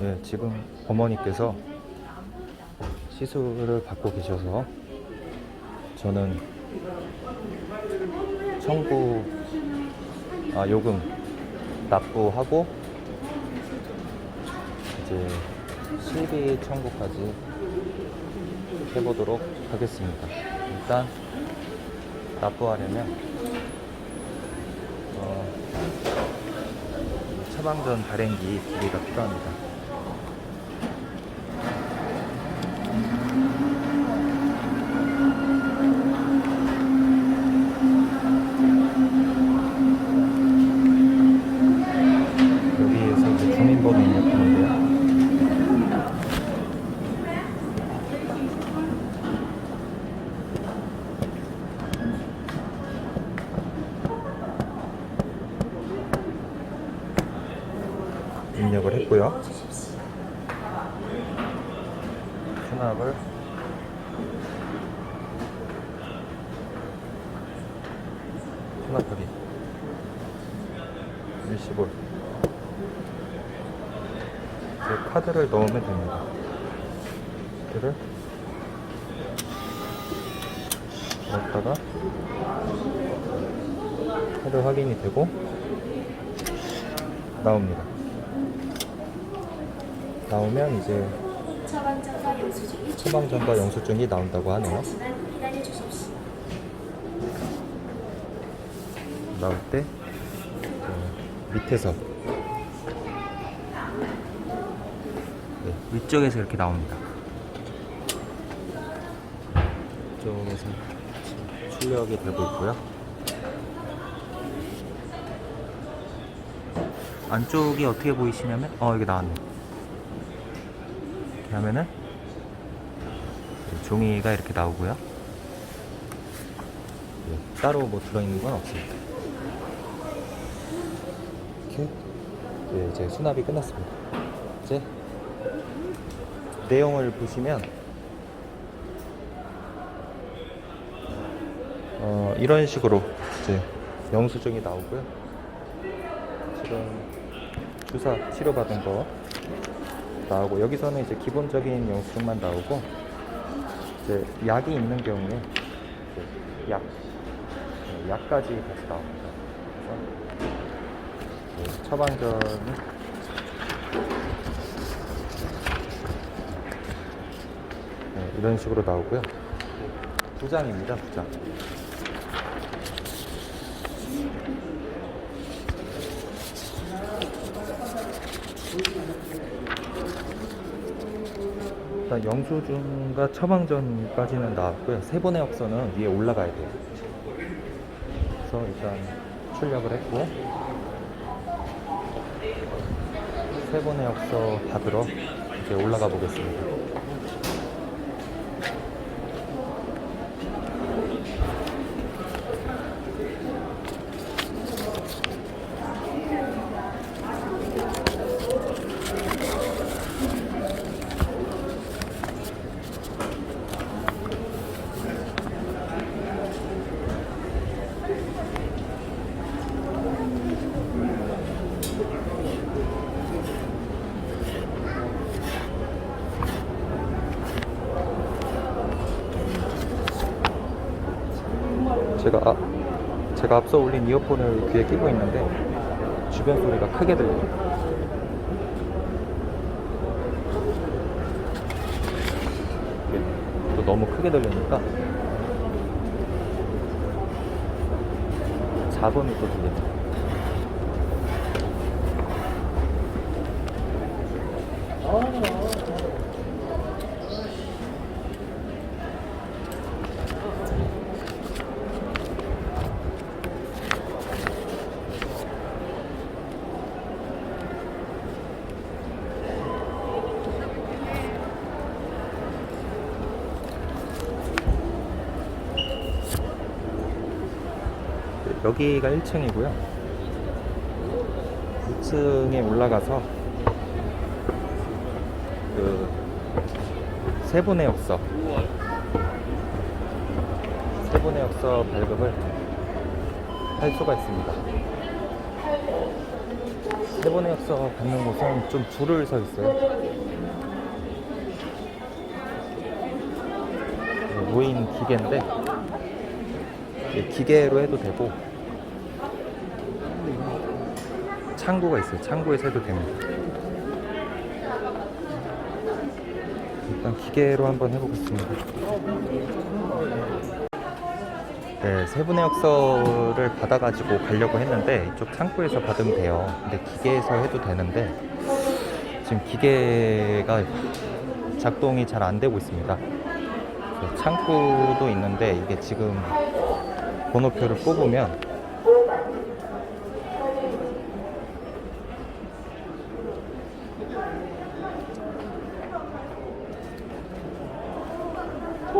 네, 지금 어머니께서 시술을 받고 계셔서 저는 청구 아, 요금 납부하고 이제 실비 청구까지 해보도록 하겠습니다. 일단 납부하려면 어, 처방전 발행기 두 개가 필요합니다. 여기에서 이제 주민번호 입력하는데요. 입력을 했고요. 수납을 수납하기 일시볼 이제 카드를 넣으면 됩니다. 카드를 넣었다가 카드 확인이 되고 나옵니다. 나오면 이제 처방전과 영수증이 나온다고 하네요. 나올 때그 밑에서 네, 위쪽에서 이렇게 나옵니다. 이쪽에서 출력이 되고 있고요. 안쪽이 어떻게 보이시냐면 어 여기 나왔네. 이렇게 하면은 네, 종이가 이렇게 나오고요. 네, 따로 뭐 들어있는 건 없습니다. 이렇게 네, 이제 수납이 끝났습니다. 이제 내용을 보시면 어, 이런 식으로 이제 영수증이 나오고요. 지금 주사 치료받은 거 나오고 여기서는 이제 기본적인 영수증만 나오고 이제 약이 있는 경우에 약 네, 약까지 같이 나옵니다. 그래서 네, 처방전이 네, 이런 식으로 나오고요. 두 장입니다, 두 장. 일단 영수증과 처방전까지는 나왔고요. 세 번의 엽서는 위에 올라가야 돼요. 그래서 일단 출력을 했고 세 번의 엽서 받으러 이제 올라가 보겠습니다. 제가 아, 제가 앞서 올린 이어폰을 귀에 끼고 있는데 주변 소리가 크게 들려요. 또 너무 크게 들리니까 잡음이 또 들립니다. 여기가 1층이고요. 2층에 올라가서 그 세분의 역서 세분의 역서 발급을 할 수가 있습니다. 세분의 역서 받는 곳은 좀 줄을 서 있어요. 네, 무인 기계인데 네, 기계로 해도 되고 창구가 있어요. 창구에서 해도 됩니다. 일단 기계로 한번 해보겠습니다. 네, 세분의 역서를 받아가지고 가려고 했는데 이쪽 창구에서 받으면 돼요. 근데 기계에서 해도 되는데 지금 기계가 작동이 잘 안 되고 있습니다. 그 창구도 있는데 이게 지금 번호표를 뽑으면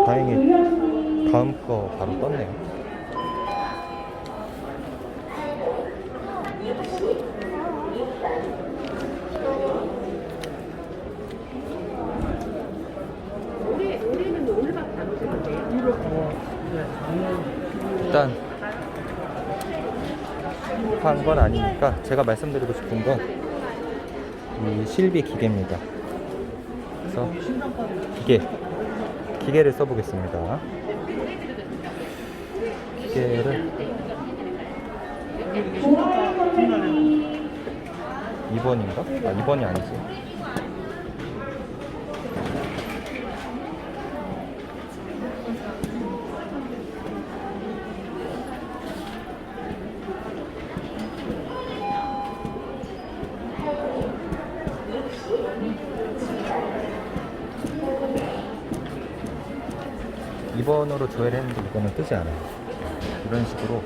다행히 다음 거 바로 떴네요. 일단 한 건 아니니까 제가 말씀드리고 싶은 건 이 실비 기계입니다. 그래서 기계 기계를 써보겠습니다. 기계를 2번인가? 아 2번이 아니지. 이번으로 조회를 했는데 이거는 뜨지 않아요. 이런 식으로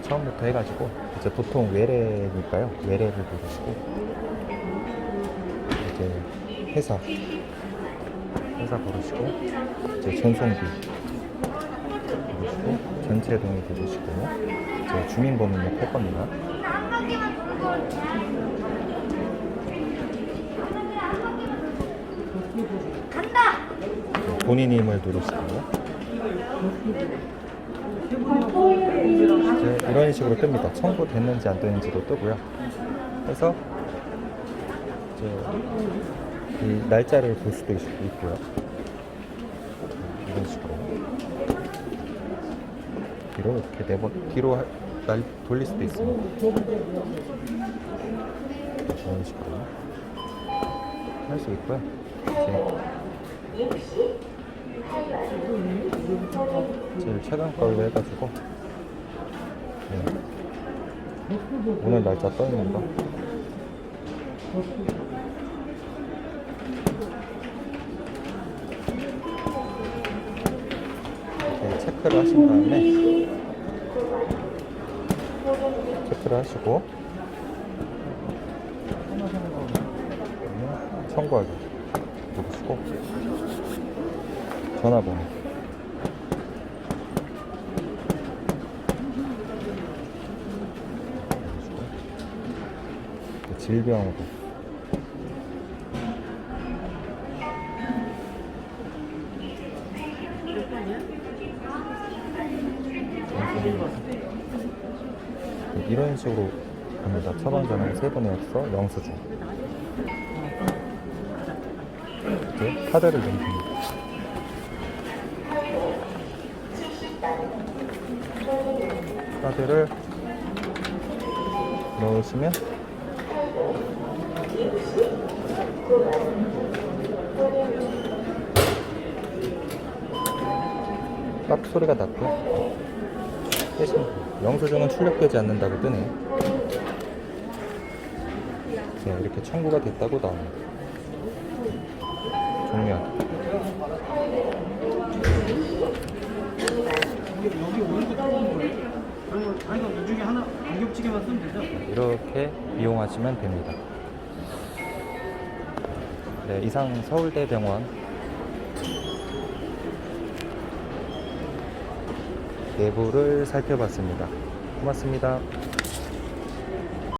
처음부터 해가지고 이제 보통 외래니까요. 외래를 누르시고 이제 회사 회사 고르시고 이제 전송비 누르시고 전체 동의 누르시고 이제 주민번호 입력할 겁니다. 본인 이름을 누르시고요. 이제 이런 식으로 뜹니다. 청구됐는지 안 됐는지도 뜨고요. 그래서 이제 이 날짜를 볼 수도 있, 있고요. 이런 식으로 뒤로 이렇게 네번 뒤로 하- 날 돌릴 수도 있습니다. 이런 식으로 할 수 있고요. 이제 제일 최근 걸로 해가지고 네. 오늘 날짜 떠 있는 거. 이렇게 체크를 하신 다음에 체크를 하시고 청구하기 누르시고 전화번호 질병으로 이런 식으로 갑니다. 처방전은 세 번에 없어 영수증. 이제 카드를 넣습니다. 카드를 넣으시면 빡 소리가 났고요. 대신 영수증은 출력되지 않는다고 뜨네요. 네, 이렇게 청구가 됐다고 나옵니다. 종료. 여기 오는 거 들어오는 거예요? 아니, 아니, 이 중에 하나 안 겹치게만 쓰면 되죠? 이렇게 이용하시면 됩니다. 네, 이상 서울대병원 내부를 살펴봤습니다. 고맙습니다.